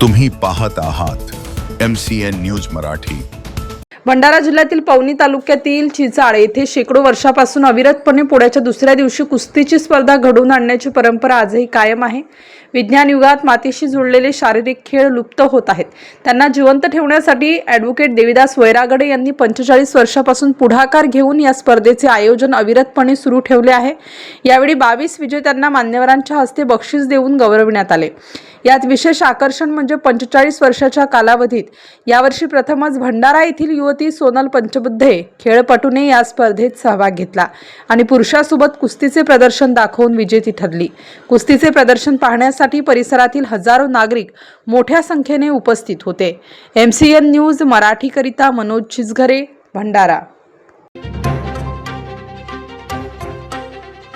तुम्ही पाहत आहात M C N news Marathi. Bhandara जिल्ह्यातील पवनी तालुक्यातील चिचाळ येथे शेकडो वर्षापासून अविरतपणे पोळ्याच्या दुसऱ्या दिवशी कुस्तीची स्पर्धा घडवून आणण्याची परंपरा आजही कायम आहे. विज्ञान युगात मातीशी जुळलेले शारीरिक खेळ लुप्त होत आहेत. त्यांना जिवंत ठेवण्यासाठी ॲडव्होकेट देविदास वैरागडे यांनी पंचेचाळीस वर्षापासून पुढाकार घेऊन या स्पर्धेचे आयोजन अविरतपणे सुरू ठेवले आहे. यावेळी बावीस विजेत्यांना मान्यवरांच्या हस्ते बक्षीस देऊन गौरविण्यात आले. यात विशेष आकर्षण म्हणजे पंचेचाळीस वर्षाच्या कालावधीत यावर्षी प्रथमच भंडारा येथील युवती सोनल पंचबुद्धे खेळपटूने या स्पर्धेत सहभाग घेतला आणि पुरुषासोबत कुस्तीचे प्रदर्शन दाखवून विजेती ठरली. कुस्तीचे प्रदर्शन पाहण्यासाठी परिसरातील हजारो नागरिक मोठ्या संख्येने उपस्थित होते. एम सी एन न्यूज मराठीकरिता मनोज चिचघरे भंडारा.